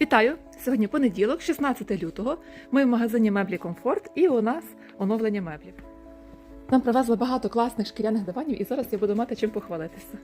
Вітаю! Сьогодні понеділок, 16 лютого. Ми в магазині меблі Комфорт і у нас оновлення меблів. Нам привезли багато класних шкіряних диванів, і зараз я буду мати чим похвалитися.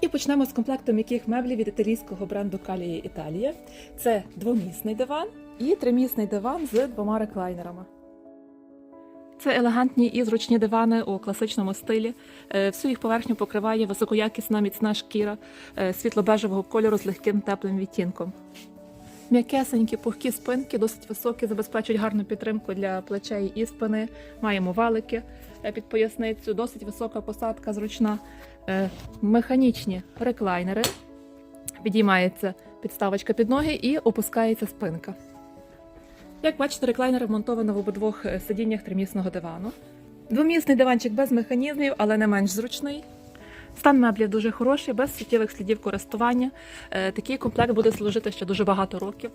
І почнемо з комплекту м'яких меблів від італійського бренду Калія Італія. Це двомісний диван і тримісний диван з двома реклайнерами. Це елегантні і зручні дивани у класичному стилі. Е, Всю їх поверхню покриває високоякісна міцна шкіра е, світло-бежевого кольору з легким теплим відтінком. М'якесенькі, пухкі спинки, досить високі, забезпечують гарну підтримку для плечей і спини. Маємо валики е, під поясницю, досить висока посадка, зручна. Механічні реклайнери. Підіймається підставочка під ноги і опускається спинка. Як бачите, реклайнер вмонтовано в обидвох е, сидіннях тримісного дивану. Двомісний диванчик без механізмів, але не менш зручний. Стан меблів дуже хороший, без суттєвих слідів користування. Е, Такий комплект буде служити ще дуже багато років.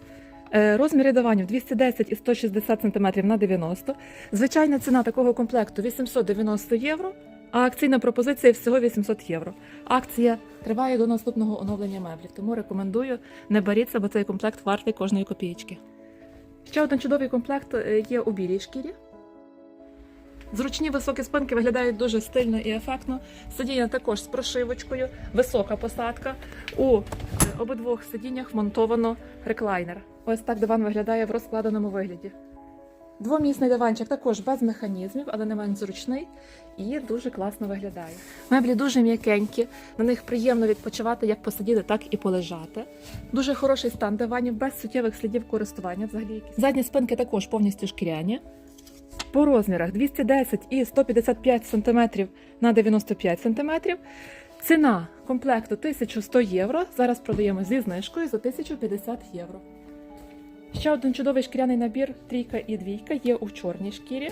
Е, Розміри диванів 210 і 160 см на 90. Звичайна ціна такого комплекту 890 євро, а акційна пропозиція всього 800 євро. Акція триває до наступного оновлення меблів, тому рекомендую не беріться, бо цей комплект вартий кожної копійки. Ще один чудовий комплект е, є у білій шкірі. Зручні високі спинки виглядають дуже стильно і ефектно. Сидіння також з прошивочкою, висока посадка. У е, обидвох сидіннях монтовано реклайнер. Ось так диван виглядає в розкладеному вигляді. Двомісний диванчик також без механізмів, але не менш зручний і дуже класно виглядає. Меблі дуже м'якенькі, на них приємно відпочивати як посидіти, так і полежати. Дуже хороший стан диванів, без суттєвих слідів користування. Взагалі задні спинки також повністю шкіряні. По розмірах 210 і 155 см на 95 см. Ціна комплекту 1100 євро. Зараз продаємо зі знижкою за 1050 євро. Ще один чудовий шкіряний набір трійка і двійка є у чорній шкірі.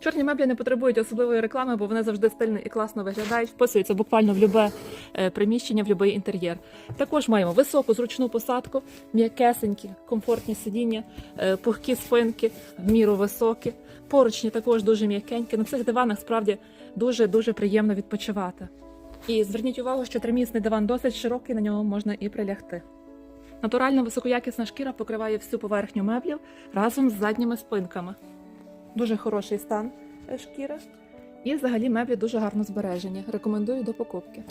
Чорні меблі не потребують особливої реклами, бо вони завжди стильно і класно виглядають, вписуються буквально в любе е, приміщення, в будь-який інтер'єр. Також маємо високу зручну посадку, м'якесенькі, комфортні сидіння, е, пухкі спинки, в міру високі. Поручні також дуже м'якенькі. На цих диванах справді дуже-дуже приємно відпочивати. І зверніть увагу, що тримісний диван досить широкий, на нього можна і прилягти. Натуральна високоякісна шкіра покриває всю поверхню меблів разом з задніми спинками. Дуже хороший стан е, шкіри. І взагалі меблі дуже гарно збережені. Рекомендую до покупки.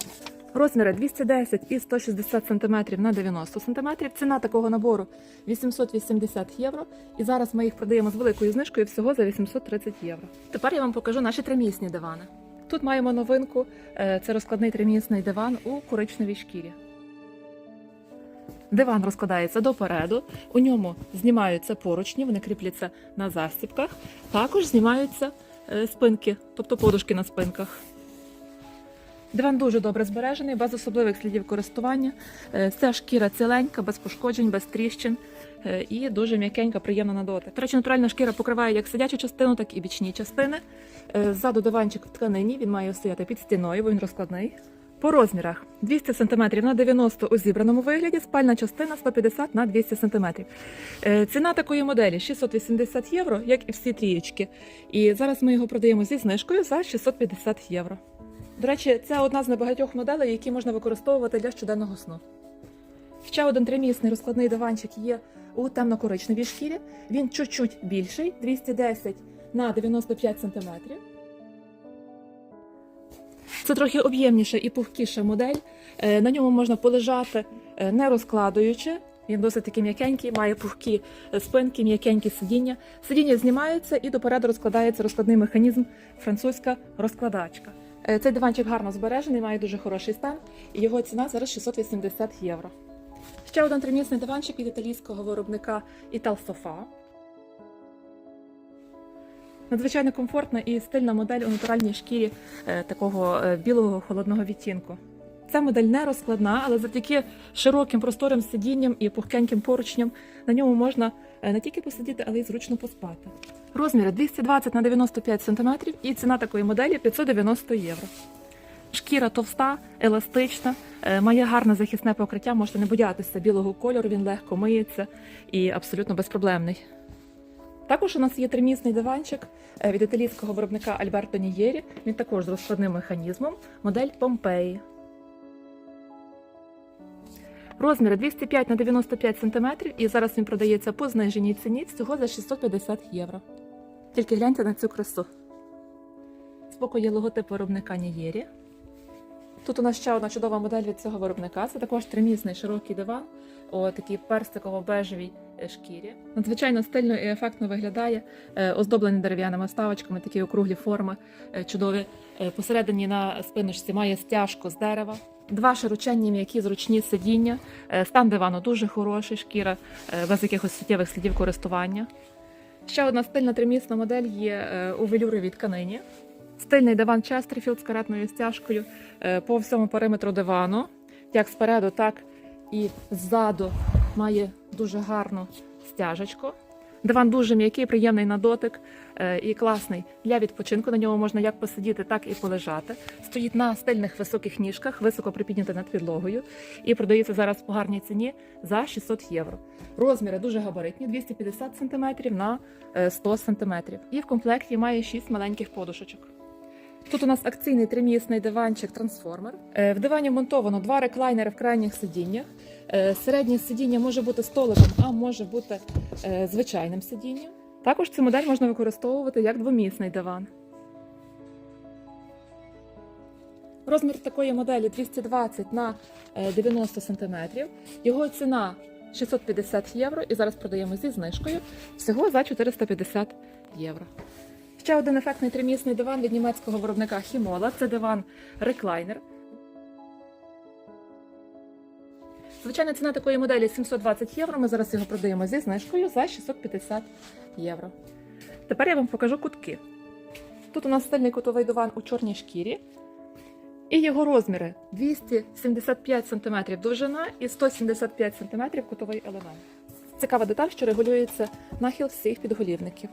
Розміри 210 і 160 см на 90 см. Ціна такого набору 880 євро. І зараз ми їх продаємо з великою знижкою всього за 830 євро. Тепер я вам покажу наші тримісні дивани. Тут маємо новинку: е, це розкладний тримісний диван у коричневій шкірі. Диван розкладається допереду, у ньому знімаються поручні, вони кріпляться на застібках. Також знімаються е, спинки, тобто подушки на спинках. Диван дуже добре збережений, без особливих слідів користування. Е, Вся шкіра ціленька, без пошкоджень, без тріщин е, і дуже м'якенька, приємна на дотик. До речі, натуральна шкіра покриває як сидячу частину, так і бічні частини. Ззаду диванчик в тканині, він має стояти під стіною, бо він розкладний. По розмірах 200 см на 90 у зібраному вигляді, спальна частина 150 на 200 см. Е, Ціна такої моделі 680 євро, як і всі трієчки. І зараз ми його продаємо зі знижкою за 650 євро. До речі, це одна з небагатьох моделей, які можна використовувати для щоденного сну. Ще один тримісний розкладний диванчик є у темно-коричневій шкірі. Він чуть-чуть більший 210 на 95 см. Це трохи об'ємніша і пухкіша модель. Е, На ньому можна полежати е, не розкладуючи. Він досить такий м'якенький, має пухкі е, спинки, м'якенькі сидіння. Сидіння знімається і допереду розкладається розкладний механізм французька розкладачка. Цей диванчик гарно збережений, має дуже хороший стан, і його ціна зараз 680 євро. Ще один тримісний диванчик від італійського виробника Italsofa. Надзвичайно комфортна і стильна модель у натуральній шкірі е, такого е, білого холодного відтінку. Ця модель не розкладна, але завдяки широким просторим сидінням і пухкеньким поручням на ньому можна е, не тільки посидіти, але й зручно поспати. Розміри 220 на 95 см і ціна такої моделі 590 євро. Шкіра товста, еластична, має гарне захисне покриття, можете не боятися білого кольору, він легко миється і абсолютно безпроблемний. Також у нас є тримісний диванчик е, від італійського виробника Альберто Нієрі. Він також з розкладним механізмом, модель Помпеї. Розміри 205 на 95 см і зараз він продається по зниженій ціні всього за 650 євро. Тільки гляньте на цю красу. Збоку є логотип виробника Нієрі. Тут у нас ще одна чудова модель від цього виробника. Це також тримісний широкий диван у такій персиково-бежевій е, шкірі. Надзвичайно стильно і ефектно виглядає, е, оздоблений дерев'яними вставочками, такі округлі форми, е, чудові. Е, Посередині на спиночці має стяжку з дерева. Два широченні м'які зручні сидіння. Стан дивану дуже хороший, шкіра без якихось суттєвих слідів користування. Ще одна стильна тримісна модель є у велюровій тканині. Стильний диван Честерфілд з каретною стяжкою по всьому периметру дивану, як спереду, так і ззаду має дуже гарну стяжечку. Диван дуже м'який, приємний на дотик е, і класний для відпочинку. На ньому можна як посидіти, так і полежати. Стоїть на стильних високих ніжках, високо припіднятий над підлогою і продається зараз по гарній ціні за 600 євро. Розміри дуже габаритні 250 см на е, 100 см. І в комплекті має 6 маленьких подушечок. Тут у нас акційний тримісний диванчик трансформер. Е, В дивані монтовано два реклайнери в крайніх сидіннях. Е, Середнє сидіння може бути столиком, а може бути е, звичайним сидінням. Також цю модель можна використовувати як двомісний диван. Розмір такої моделі 220 на е, 90 см. Його ціна 650 євро і зараз продаємо зі знижкою всього за 450 євро. Ще один ефектний тримісний диван від німецького виробника Хімола. Це диван реклайнер. Звичайна ціна такої моделі 720 євро. Ми зараз його продаємо зі знижкою за 650 євро. Тепер я вам покажу кутки. Тут у нас стильний кутовий диван у чорній шкірі. І його розміри 275 см довжина і 175 см кутовий елемент. Цікава деталь, що регулюється нахил всіх підголівників.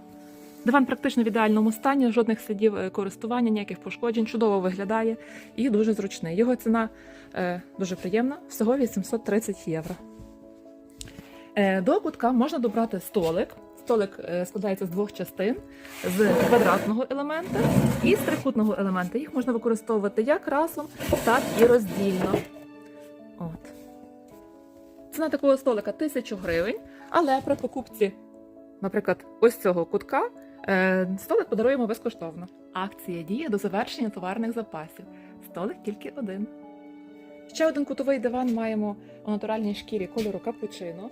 Диван практично в ідеальному стані, жодних слідів е, користування, ніяких пошкоджень, чудово виглядає і дуже зручний. Його ціна е, дуже приємна, всього 830 євро. Е, до кутка можна добрати столик. Столик е, складається з двох частин: з квадратного елемента і з трикутного елемента. Їх можна використовувати як разом, так і роздільно. От. Ціна такого столика 1000 гривень, але при покупці, наприклад, ось цього кутка Столик подаруємо безкоштовно. Акція діє до завершення товарних запасів. Столик тільки один. Ще один кутовий диван маємо у натуральній шкірі кольору капучино.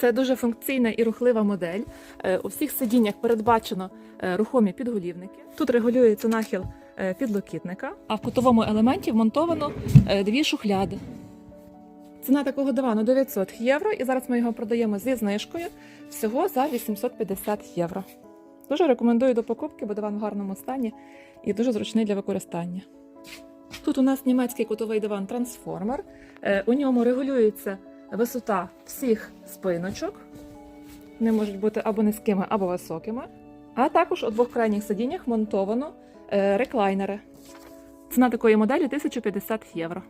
Це дуже функційна і рухлива модель. Е, У всіх сидіннях передбачено е, рухомі підголівники. Тут регулюється нахил е, підлокітника, а в кутовому елементі вмонтовано е, дві шухляди. Ціна такого дивану 900 євро, і зараз ми його продаємо зі знижкою всього за 850 євро. Дуже рекомендую до покупки, бо диван в гарному стані і дуже зручний для використання. Тут у нас німецький кутовий диван трансформер. Е, У ньому регулюється висота всіх спиночок. Вони можуть бути або низькими, або високими. А також у двох крайніх сидіннях монтовано е, реклайнери. Ціна такої моделі 1050 євро.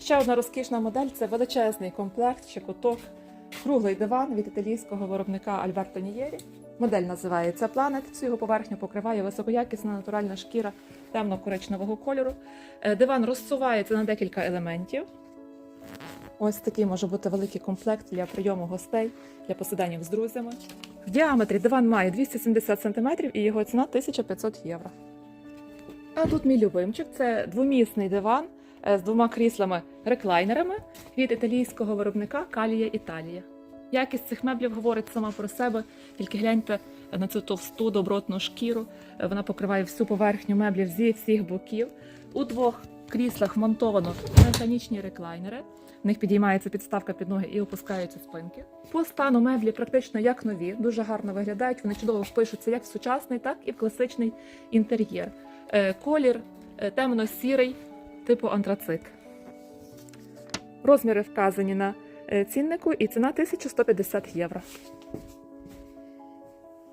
Ще одна розкішна модель це величезний комплект чи куток Круглий диван від італійського виробника Альберто Нієрі. Модель називається Planet. Всю його поверхню покриває високоякісна натуральна шкіра темно-коричневого кольору. Е, Диван розсувається на декілька елементів. Ось такий може бути великий комплект для прийому гостей, для посиденів з друзями. В діаметрі диван має 270 см і його ціна 1500 євро. А тут мій любимчик це двомісний диван з двома кріслами-реклайнерами від італійського виробника Калія Італія. Якість цих меблів говорить сама про себе, тільки гляньте на цю товсту добротну шкіру. Е, Вона покриває всю поверхню меблів зі всіх боків. У двох кріслах монтовано механічні реклайнери. В них підіймається підставка під ноги і опускаються спинки. По стану меблі практично як нові, дуже гарно виглядають. Вони чудово впишуться як в сучасний, так і в класичний інтер'єр. Е, Колір е, темно-сірий, типу антрацит. Розміри вказані на е, ціннику і ціна 1150 євро.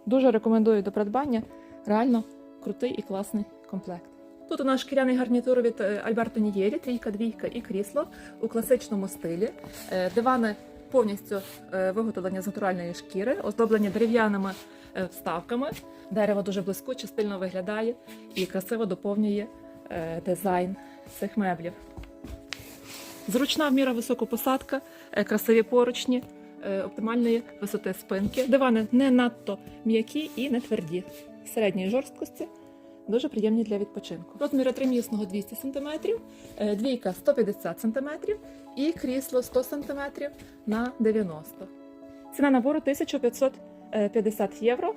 Дуже рекомендую до придбання. Реально крутий і класний комплект. Тут у нас шкіряний гарнітур від е, Альберто Нієрі, трійка, двійка і крісло у класичному стилі. Е, Дивани повністю виготовлені з натуральної шкіри, оздоблені дерев'яними вставками. Дерево дуже блискуче, стильно виглядає і красиво доповнює дизайн цих меблів. Зручна в міра високопосадка, е, красиві поручні, е, оптимальної висоти спинки. Дивани не надто м'які і не тверді, середньої жорсткості, дуже приємні для відпочинку. Розміри тримісного 200 см, е, двійка 150 см і крісло 100 см на 90 Ціна набору 1550 євро.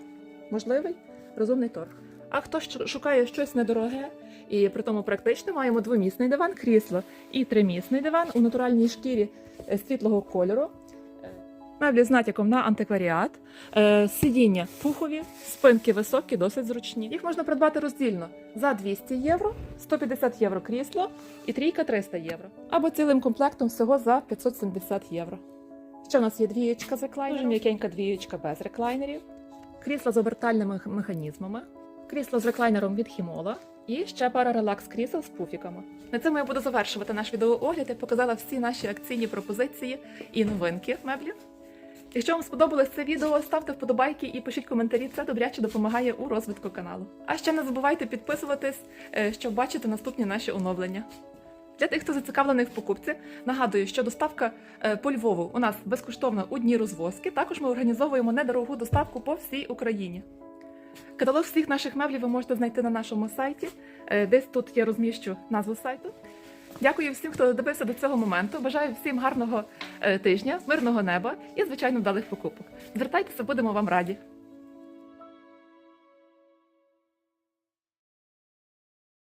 Можливий розумний торг. А хто шукає щось недороге і при тому практичне, маємо двомісний диван, крісло і тримісний диван у натуральній шкірі е, світлого кольору. Е, Меблі з натяком на антикваріат, Е, сидіння пухові, спинки високі, досить зручні. Їх можна придбати роздільно за 200 євро, 150 євро крісло і трійка 300 євро. Або цілим комплектом всього за 570 євро. Ще у нас є двієчка з реклайнером, дуже м'якенька двієчка без реклайнерів, крісло з обертальними механізмами, крісло з реклайнером від Хімола і ще пара релакс крісел з пуфіками. На цьому я буду завершувати наш відеоогляд. Я показала всі наші акційні пропозиції і новинки меблів. Якщо вам сподобалось це відео, ставте вподобайки і пишіть коментарі. Це добряче допомагає у розвитку каналу. А ще не забувайте підписуватись, е, щоб бачити наступні наші оновлення. Для тих, хто зацікавлений в покупці, нагадую, що доставка е, по Львову у нас безкоштовна у дні розвозки. Також ми організовуємо недорогу доставку по всій Україні. Каталог всіх наших меблів ви можете знайти на нашому сайті. Е, Десь тут я розміщу назву сайту. Дякую всім, хто додивився до цього моменту. Бажаю всім гарного е, тижня, мирного неба і, звичайно, вдалих покупок. Звертайтеся, будемо вам раді.